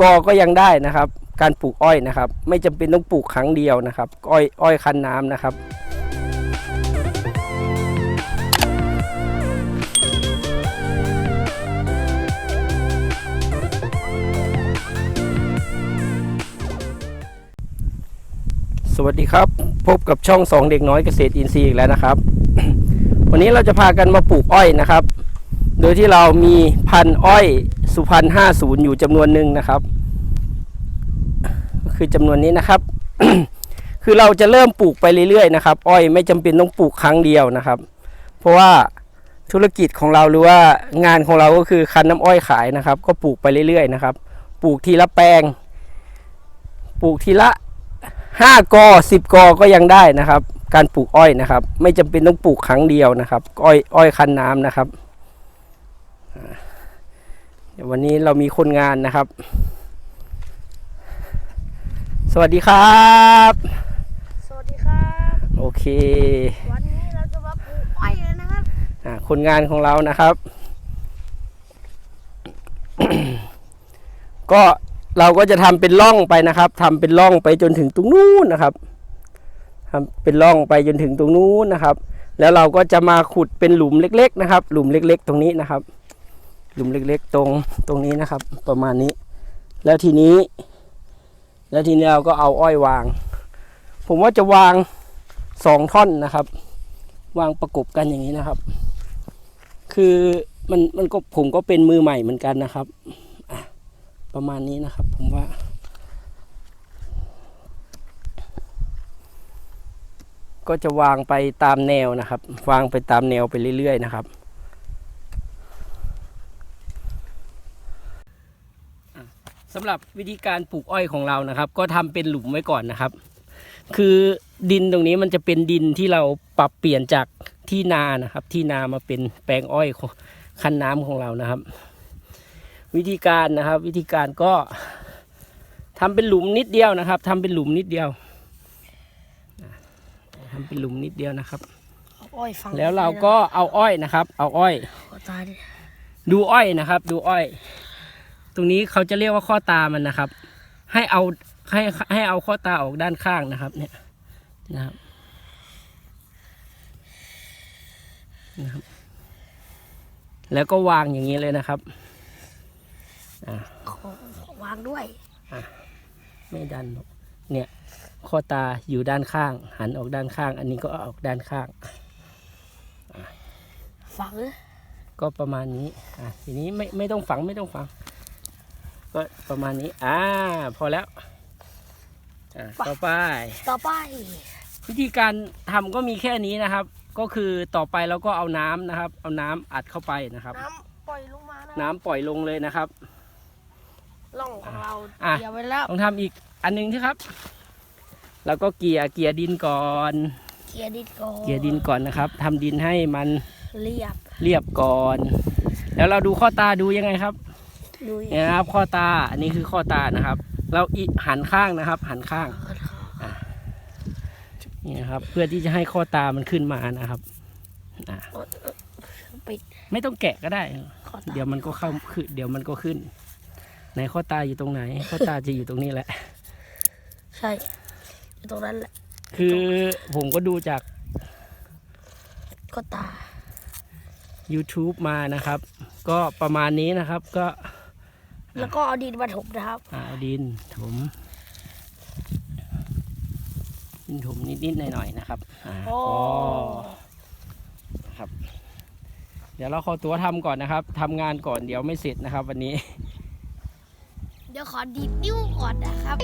กอก็ยังได้นะครับ การปลูกอ้อยนะครับ ไม่จำเป็นต้องปลูกครั้งเดียวนะครับ อ้อยอ้อยคันน้ำนะครับสวัสดีครับ พบกับช่องสองเด็กน้อยเกษตรอินทรีย์อีกแล้วนะครับ วันนี้เราจะพากันมาปลูกอ้อยนะครับ โดยที่เรามีพันอ้อยสุพรรณ50อยู่จำนวนหนึ่งนะครับ คือจำนวนนี้นะครับ คือเราจะเริ่มปลูกไปเรื่อยๆนะครับ อ้อยไม่จำเป็นต้องปลูกครั้งเดียวนะครับ เพราะว่าธุรกิจของเราหรือว่างานของเราก็คือคันน้ำอ้อยขายนะครับ ก็ปลูกไปเรื่อยๆนะครับ ปลูกทีละแปลง ปลูกทีละห้ากอสิบกอก็ยังได้นะครับ การปลูกอ้อยนะครับ ไม่จำเป็นต้องปลูกครั้งเดียวนะครับ อ้อยอ้อยคันน้ำนะครับวันนี้เรามีคนงานนะครับ สวัสดีครับ สวัสดีครับ โอเค วันนี้เราจะมาปลูกอ้อยเลยนะครับอ่าคนงานของเรานะครับ ก็เราก็จะทำเป็นร่องไปนะครับทำเป็นร่องไปจนถึงตรงนู้นนะครับทำเป็นร่องไปจนถึงตรงนู้นนะครับ แล้วเราก็จะมาขุดเป็นหลุมเล็ก ๆ นะครับ หลุมเล็ก ๆ ตรงนี้นะครับ หลุมเล็ก ๆ ตรงตรงนี้นะครับ ประมาณนี้ แล้วทีนี้ แล้วทีนี้เราก็เอาอ้อยวาง ผมว่าจะวางสองท่อนนะครับ วางประกบกันอย่างนี้นะครับ คือมันมันก็ผมก็เป็นมือใหม่เหมือนกันนะครับประมาณนี้นะครับ ผมว่า ก็จะวางไปตามแนวนะครับ วางไปตามแนวไปเรื่อยๆนะครับอะ สำหรับวิธีการปลูกอ้อยของเรานะครับ ก็ทำเป็นหลุมไว้ก่อนนะครับ คือดินตรงนี้มันจะเป็นดินที่เราปรับเปลี่ยนจากที่นานะครับ ที่นามาเป็นแปลงอ้อยของคันน้ำของเรานะครับ วิธีการนะครับ วิธีการก็ทำเป็นหลุมนิดเดียวนะครับทำเป็นหลุมนิดเดียวอะทำเป็นหลุมนิดเดียวนะครับเอาอ้อยฟังแล้วเราก็เอาอ้อยนะครับ เอาอ้อยขอตายดิดูอ้อยนะครับ ดูอ้อย ตรงนี้เขาจะเรียกว่าข้อตามันนะครับ ให้เอาให้ให้เอาข้อตาออกด้านข้างนะครับ เนี่ยนะครับนะครับ แล้วก็วางอย่างนี้เลยนะครับอ่าขอขอวางด้วยไม่ดันหรอกเนี่ย ข้อตาอยู่ด้านข้าง หันออกด้านข้าง อันนี้ก็ออกด้านข้างฝังก็ประมาณนี้ อะทีนี้ไม่ไม่ต้องฝังไม่ต้องฝัง ก็ประมาณนี้ อ่า พอแล้ว อ่าต่อไป ต่อไป วิธีการทำก็มีแค่นี้นะครับ ก็คือต่อไปเราก็เอาน้ำนะครับ เอาน้ำอัดเข้าไปนะครับ น้ำปล่อยลงมานะน้ำปล่อยลงเลยนะครับร่องของเราอะเตรียมไว้แล้วต้องทำอีกอันหนึงใช่ครับ แล้วก็เกลี่ยเกลี่ยดินก่อน เกียร์ดินก่อนเกลี่ยดินก่อนนะครับทำดินให้มันเรียบเรียบก่อน แล้วเราดูข้อตาดูยังไงครับ ดูเนี่ยนะครับ ข้อตา อันนี้คือข้อตานะครับ เราอีหันข้างนะครับ หันข้างนี่นะครับ เพื่อที่จะให้ข้อตามันขึ้นมานะครับอะปิด ไม่ต้องแกะก็ได้ขอตา เดี๋ยวมันก็เข้าขึ้นเดี๋ยวมันก็ขึ้นไหนข้อตาอยู่ตรงไหน ข้อตาจะอยู่ตรงนี้แหละ ใช่อยู่ตรงนั้นแหละคือผมก็ดูจาก ก็ตา YouTube มานะครับ ก็ประมาณนี้นะครับก็ แล้วก็เอาดินมาถมนะครับ อ่าเอาดินถมดินถมนิดๆหน่อยๆนะครับอ่าโอ้ ก็ครับ เดี๋ยวเราขอตัวทำก่อนนะครับทำงานก่อนเดี๋ยวไม่เสร็จนะครับ วันนี้ เดี๋ยวขอดีดนิ้วก่อนนะครับ